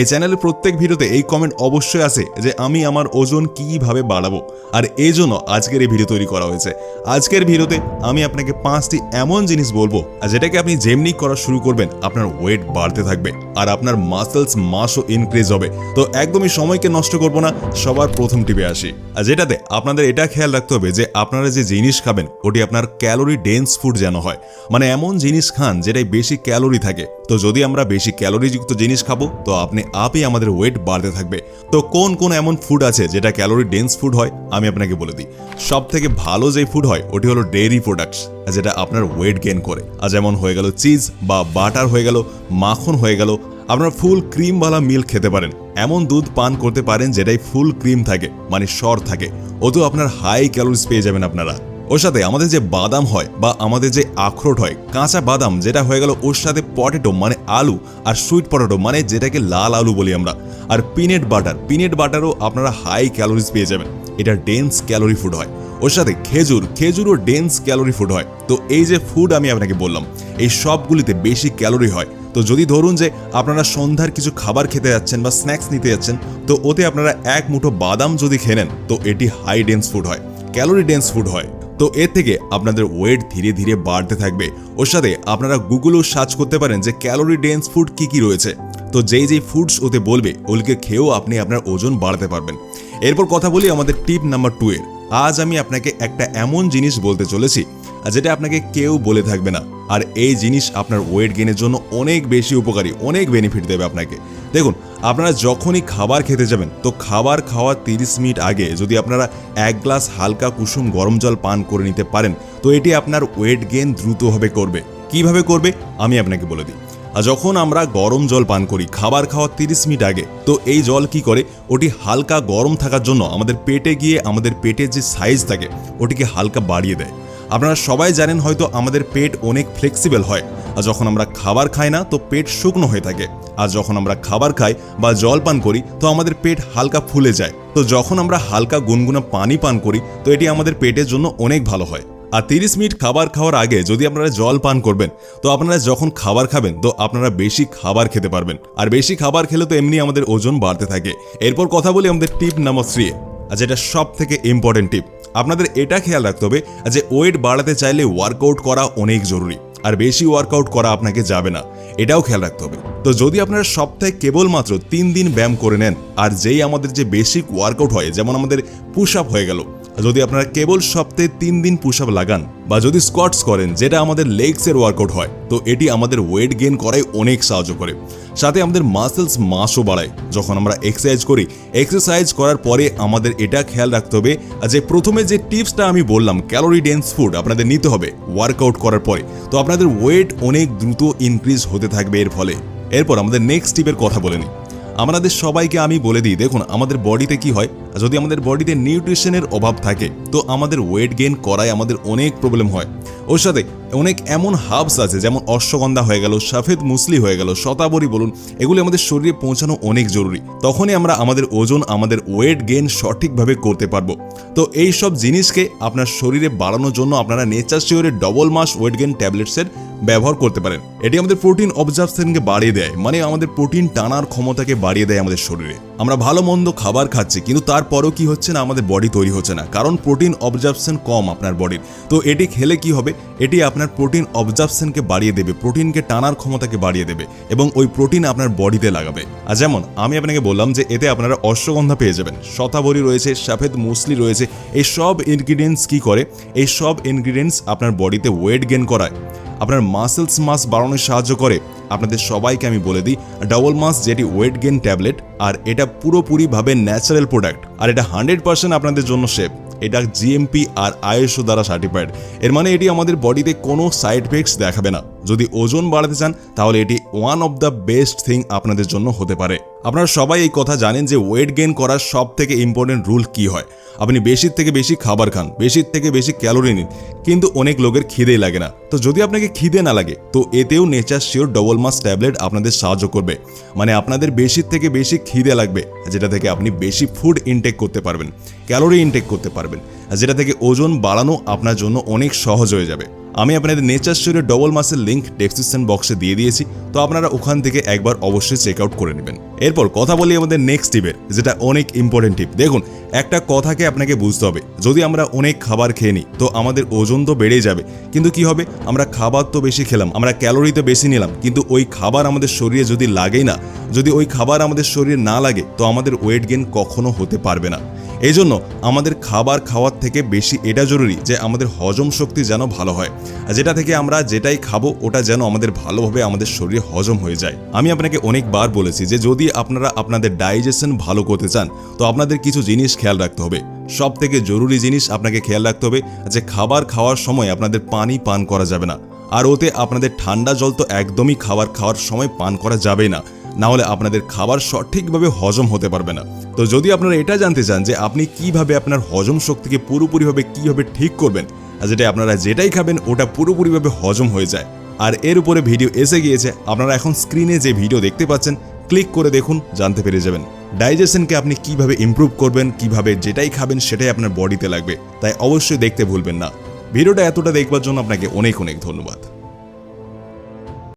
এই চ্যানেলের প্রত্যেক ভিডিওতে এই কমেন্ট অবশ্যই আছে যে আমি আমার ওজন কীভাবে বাড়াবো। আর এই জন্য আজকের এই ভিডিও তৈরি করা হয়েছে। আজকের ভিডিওতে আমি আপনাকে পাঁচটি এমন জিনিস বলব যেটাকে আপনি যেমনি করা শুরু করবেন, আপনার ওয়েট বাড়তে থাকবে, আর আপনার মাসেলস মাসও ইনক্রিজ হবে। তো একদমই সময়কে নষ্ট করব না, সবার প্রথম টিপে আসি। আর যেটাতে আপনাদের এটা খেয়াল রাখতে হবে যে আপনারা যে জিনিস খাবেন, ওটি আপনার ক্যালোরি ডেন্স ফুড যেন হয়। মানে এমন জিনিস খান যেটাই বেশি ক্যালোরি থাকে। তো যদি আমরা বেশি ক্যালোরিযুক্ত জিনিস খাব, তো আপনি আপই আমাদের ওয়েট বাড়তে থাকবে। তো কোন কোন এমন ফুড আছে যেটা ক্যালোরি ডেন্স ফুড হয়, আমি আপনাকে বলে দিই। সব থেকে ভালো যে ফুড হয়, ওটি হলো ডেয়ারি প্রোডাক্টস যেটা আপনার ওয়েট গেইন করে। আর যেমন হয়ে গেল চিজ বা বাটার হয়ে গেল, মাখন হয়ে গেল, আপনারা ফুল ক্রিমওয়ালা মিল্ক খেতে পারেন। এমন দুধ পান করতে পারেন, যেটাই ফুল ক্রিম থাকে মানে সর থাকে। ওতেও আপনার হাই ক্যালোরিজ পেয়ে যাবেন আপনারা। ওর সাথে আমাদের যে বাদাম হয় বা আমাদের যে আখরোট হয়, কাঁচা বাদাম যেটা হয়ে গেল ওর সাথে পটেটো মানে আলু আর সুইট পটেটো মানে যেটাকে লাল আলু বলি আমরা। আর পিনেট বাটার পিনেট বাটারও আপনারা হাই ক্যালোরিজ পেয়ে যাবেন। এটা ডেন্স ক্যালোরি ফুড হয়। ওর সাথে খেজুর, খেজুরও ডেন্স ক্যালোরি ফুড হয়। তো এই যে ফুড আমি আপনাকে বললাম, এই সবগুলিতে বেশি ক্যালোরি হয়। তো যদি ধরুন যে আপনারা সন্ধ্যার কিছু খাবার খেতে যাচ্ছেন বা স্ন্যাক্স নিতে যাচ্ছেন, তো ওতে আপনারা এক মুঠো বাদাম যদি খেয়ে নেন তো এটি হাই ডেন্স ফুড হয়। ক্যালোরি ডেন্স ফুড হয়। তো এর থেকে আপনাদের ওয়েট ধীরে ধীরে বাড়তে থাকবে। ওর সাথে আপনারা গুগলও সার্চ করতে পারেন যে ক্যালোরি ডেন্স ফুড কি কি রয়েছে। তো যেই যেই ফুডস ওতে বলবে, ওগুলিকে খেয়েও আপনি আপনার ওজন বাড়াতে পারবেন। এরপর কথা বলি আমাদের টিপ নাম্বার টু এর আজ আমি আপনাকে একটা এমন জিনিস বলতে চলেছি, যেটা আপনাকে কেউ বলে থাকবে না। আর এই জিনিস আপনার ওয়েট গেনের জন্য অনেক বেশি উপকারী, অনেক বেনিফিট দেবে আপনাকে। দেখুন, আপনারা যখনই খাবার খেতে যাবেন, তো খাবার খাওয়ার তিরিশ মিনিট আগে যদি আপনারা এক গ্লাস হালকা কুসুম গরম জল পান করে নিতে পারেন, তো এটি আপনার ওয়েট গেন দ্রুতভাবে করবে। কীভাবে করবে? আমি আপনাকে বলে দিই। আর যখন আমরা গরম জল পান করি, খাবার খাওয়ার তিরিশ মিনিট আগে, তো এই জল কি করে? ওটি হালকা গরম থাকার জন্য আমাদের পেটে গিয়ে, আমাদের পেটের যে সাইজ থাকে, ওটিকে হালকা বাড়িয়ে দেয়। আপনারা সবাই জানেন হয়তো আমাদের পেট অনেক ফ্লেক্সিবল হয়। আর যখন আমরা খাবার খাই না, তো পেট শুকনো হয়ে থাকে। আর যখন আমরা খাবার খাই বা জল পান করি, তো আমাদের পেট হালকা ফুলে যায়। তো যখন আমরা হালকা গুনগুনা পানি পান করি, তো এটি আমাদের পেটের জন্য অনেক ভালো হয়। আর তিরিশ মিনিট খাবার খাওয়ার আগে যদি আপনারা জল পান করবেন, তো আপনারা যখন খাবার খাবেন, তো আপনারা বেশি খাবার খেতে পারবেন। আর বেশি খাবার খেলে তো এমনি আমাদের ওজন বাড়তে থাকে। এরপর কথা বলি আমাদের টিপ নাম্বার থ্রি আর যেটা সব থেকে ইম্পর্টেন্ট টিপ আপনাদের এটা খেয়াল রাখতে হবে যে ওয়েট বাড়াতে চাইলে ওয়ার্কআউট করা অনেক জরুরি, আর বেশি ওয়ার্কআউট করা আপনাকে যাবে না, এটাও খেয়াল রাখতে হবে। তো যদি আপনারা সপ্তাহে কেবলমাত্র তিন দিন ব্যায়াম করে নেন, আর যেই আমাদের যে বেসিক ওয়ার্কআউট হয়, যেমন আমাদের পুশ আপ হয়ে গেল, যদি আপনারা কেবল সপ্তাহে তিন দিন পুশ আপ লাগান, বা যদি স্কোয়াটস করেন, যেটা আমাদের লেগসের ওয়ার্কআউট হয়, তো এটি আমাদের ওয়েট গেইন করায় অনেক সাহায্য করে। সাথে আমাদের মাসেলস মাসও বাড়ায়। যখন আমরা এক্সারসাইজ করি এক্সারসাইজ করার পরে আমাদের এটা খেয়াল রাখতে হবে যে প্রথমে যে টিপসটা আমি বললাম ক্যালোরি ডেন্স ফুড আপনাদের নিতে হবে ওয়ার্কআউট করার পরে। তো আপনাদের ওয়েট অনেক দ্রুত ইনক্রিজ হতে থাকবে এর ফলে। এরপর আমাদের নেক্সট টিপের কথা বলে নিই। আমাদের সবাইকে আমি বলে দিই, দেখুন আমাদের বডিতে কি হয়, যদি আমাদের বডিতে নিউট্রিশনের অভাব থাকে, তো আমাদের ওয়েট গেইন করায় আমাদের অনেক প্রবলেম হয়। ওর সাথে অনেক এমন হাবস আছে, যেমন অশ্বগন্ধা হয়ে গেল, সাফেদ মুসলি হয়ে গেল, শতাবরী বলুন, এগুলি আমাদের শরীরে পৌঁছানো অনেক জরুরি। তখনই আমরা আমাদের ওজন, আমাদের ওয়েট গেন সঠিকভাবে করতে পারব। তো এই সব জিনিসকে আপনার শরীরে বাড়ানোর জন্য আপনারা নেচার শিওরের ডবল মাস ওয়েট গেন ট্যাবলেটসের ব্যবহার করতে পারেন। এটি আমাদের প্রোটিন অবজার্ভশনকে বাড়িয়ে দেয় মানে আমাদের প্রোটিন টানার ক্ষমতাকে বাড়িয়ে দেয় আমাদের শরীরে। আমরা ভালো মন্দ খাবার খাচ্ছি, কিন্তু তারপরও কি হচ্ছে না, আমাদের বডি তৈরি হচ্ছে না, কারণ প্রোটিন অবজার্ভশন কম আপনার বডির তো এটি খেলে কি হবে? এটি আপনার প্রোটিন অবজার্ভশনকে বাড়িয়ে দেবে প্রোটিনকে টানার ক্ষমতাকে বাড়িয়ে দেবে, এবং ওই প্রোটিন আপনার বডিতে লাগাবে। আর যেমন, আমি আপনাকে বললাম যে এতে আপনারা অশ্বগন্ধা পেয়ে যাবেন শতাবরী রয়েছে, সাফেদ মুসলি রয়েছে, এই সব ইনগ্রিডিয়েন্টস কি করে? এই সব ইনগ্রিডিয়েন্টস আপনার বডিতে ওয়েট গেন করায়। আপনার মাসেলস মাস বাড়ানোর সাহায্য করে। আপনাদের সবাইকে আমি বলে দিই ডাবল মাস যেটি ওয়েট গেন ট্যাবলেট আর এটা পুরোপুরিভাবে ন্যাচারাল প্রোডাক্ট আর এটা হান্ড্রেড পার্সেন্ট আপনাদের জন্য সেফ এটা জিএমপি আর আয়েসও দ্বারা সার্টিফাইড এর মানে এটি আমাদের বডিতে কোনো সাইড এফেক্টস দেখাবে না। যদি ওজন বাড়াতে চান, তাহলে এটি one of the best thing আপনাদের জন্য হতে পারে। আপনারা সবাই এই কথা জানেন যে ওয়েট গেইন করার সব থেকে ইম্পর্টেন্ট রুল কি হয়। আপনি বেশির থেকে বেশি খাবার খান, বেশির থেকে বেশি ক্যালোরি নিন, কিন্তু অনেক লোকের খিদেই লাগে না। তো যদি আপনাকে খিদে না লাগে, তো এতেও Nature Sure double mass tablet আপনাদের সাহায্য করবে। মানে আপনাদের বেশির থেকে বেশি খিদে লাগবে, যেটা থেকে আপনি বেশি ফুড ইনটেক করতে পারবেন ক্যালোরি ইনটেক করতে পারবেন যেটা থেকে ওজন বাড়ানো আপনার জন্য অনেক সহজ হয়ে যাবে। আমি আপনাদের নেচার শরীরের ডবল মাসের লিঙ্ক ডেসক্রিপশন বক্সে দিয়ে দিয়েছি, তো আপনারা ওখান থেকে একবার অবশ্যই চেক আউট করে নেবেন। এরপর কথা বলি আমাদের নেক্সট টিপের যেটা অনেক ইম্পর্টেন্ট টিপ দেখুন, একটা কথাকে আপনাকে বুঝতে হবে, যদি আমরা অনেক খাবার খেয়ে নিই, তো আমাদের ওজন তো বেড়েই যাবে। কিন্তু কি হবে? আমরা খাবার তো বেশি খেলাম, আমরা ক্যালোরি তো বেশি নিলাম, কিন্তু ওই খাবার আমাদের শরীরে যদি লাগেই না, যদি ওই খাবার আমাদের শরীরে না লাগে, তো আমাদের ওয়েট গেন কখনো হতে পারবে না। এই জন্য আমাদের খাবার খাওয়ার থেকে বেশি এটা জরুরি যে আমাদের হজম শক্তি যেন ভালো হয়। যেটা থেকে আমরা যেটাই খাব, ওটা যেন আমাদের ভালোভাবে আমাদের শরীরে হজম হয়ে যায়। আমি আপনাকে অনেকবার বলেছি যে যদি আপনারা আপনাদের ডাইজেশন ভালো করতে চান, তো আপনাদের কিছু জিনিস খেয়াল রাখতে হবে। সব থেকে জরুরি জিনিস আপনাকে খেয়াল রাখতে হবে যে খাবার খাওয়ার সময় আপনাদের পানি পান করা যাবে না। আর ওতে আপনাদের ঠান্ডা জল তো একদমই খাবার খাওয়ার সময় পান করা যাবে না। না হলে আপনাদের খাবার সঠিকভাবে হজম হতে পারবে না। তো যদি আপনারা এটা জানতে চান যে আপনি কীভাবে আপনার হজম শক্তিকে পুরোপুরিভাবে কীভাবে ঠিক করবেন, আর যেটা আপনারা যেটাই খাবেন ওটা পুরোপুরিভাবে হজম হয়ে যায়। আর এর উপরে ভিডিও এসে গিয়েছে, আপনারা এখন স্ক্রিনে যে ভিডিও দেখতে পাচ্ছেন, ক্লিক করে দেখুন, জানতে পেরে যাবেন। ডাইজেশনকে আপনি কীভাবে ইমপ্রুভ করবেন, কীভাবে যেটাই খাবেন সেটাই আপনার বডিতে লাগবে, তাই অবশ্যই দেখতে ভুলবেন না। ভিডিওটা এতটা দেখবার জন্য আপনাকে অনেক অনেক ধন্যবাদ।